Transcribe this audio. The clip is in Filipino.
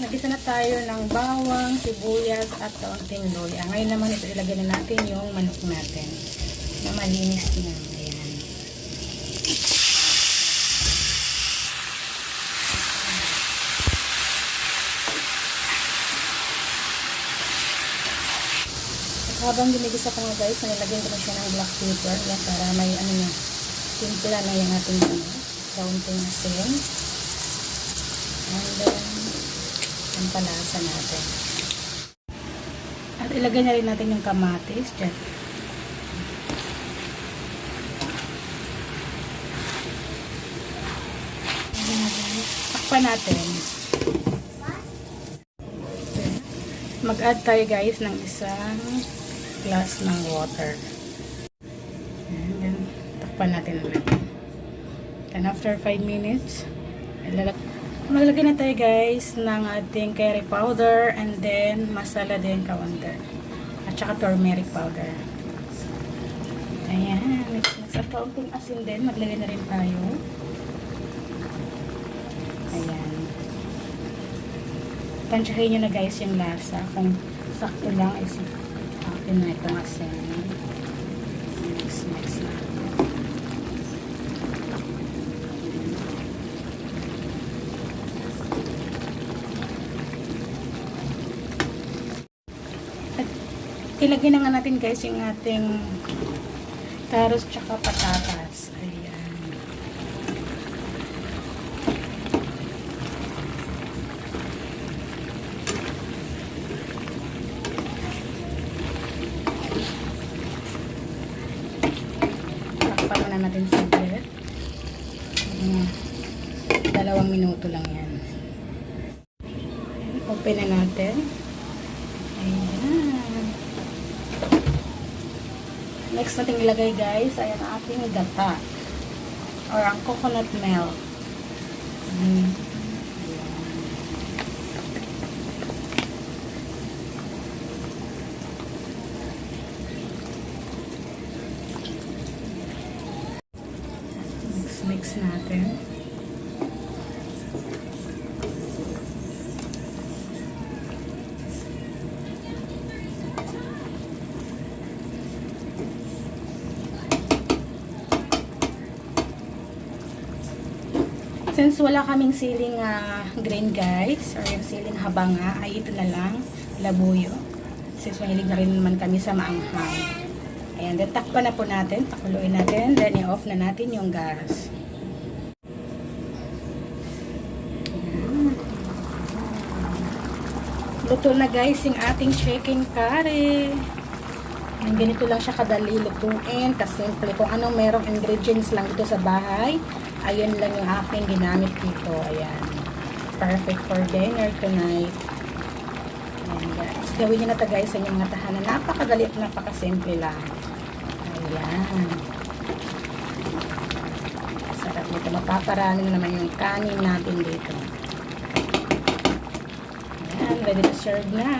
nagisa na tayo ng bawang, sibuyas, at kaunting luya. Ngayon naman ito ilagay na natin yung manok natin na malinis na. Ayan. At habang ginigisa ko nga guys, nilagyan ko na siya ng black pepper. Yan, para may ano niya, timpla na yung ating ano, kaunting asin. And then, ang palasa natin. At ilagay na rin natin yung kamatis dyan. Takpan natin. Mag-add tayo guys ng isang glass ng water. And then, takpan natin ulit. Then after 5 minutes, ilalagay Maglagay na tayo guys ng ating curry powder and then masala din kaunti. At saka turmeric powder. Ayan. Mix mix. At kaunting asin din. Maglagay na rin tayo. Ayan. Tansyahin nyo na guys yung lasa. Kung sakto lang is akin na itong asin. Mix mix na. Ilagay na nga natin guys yung ating carrots tsaka patatas. Ayan. Takpan muna natin saglit. Mm, dalawang minuto lang yan. Open na natin. Ayan. Next natin ilagay guys, ay ang ating gata. Or ang coconut milk. Mm. Mix, mix natin. Since wala kaming siling ah, green guys, or yung siling habanga, ay ito na lang, labuyo. Since mahilig na rin naman kami sa maanghang. Ayan, then takpan na po natin, pakuluin natin, then i-off na natin yung gas. Luto na guys yung ating chicken curry. Ayan, ganito lang siya kadali lutuin, kasimple. Kung anong merong ingredients lang dito sa bahay, ayun lang yung aking ginamit dito. Ayan. Perfect for dinner tonight. Gawin nyo na ito guys sa inyong mga tahanan. Napakadali at napakasimple lang. Ayan. Sarap nito. Mapaparami na naman yung kanin natin dito. Ayan. Ready to serve na.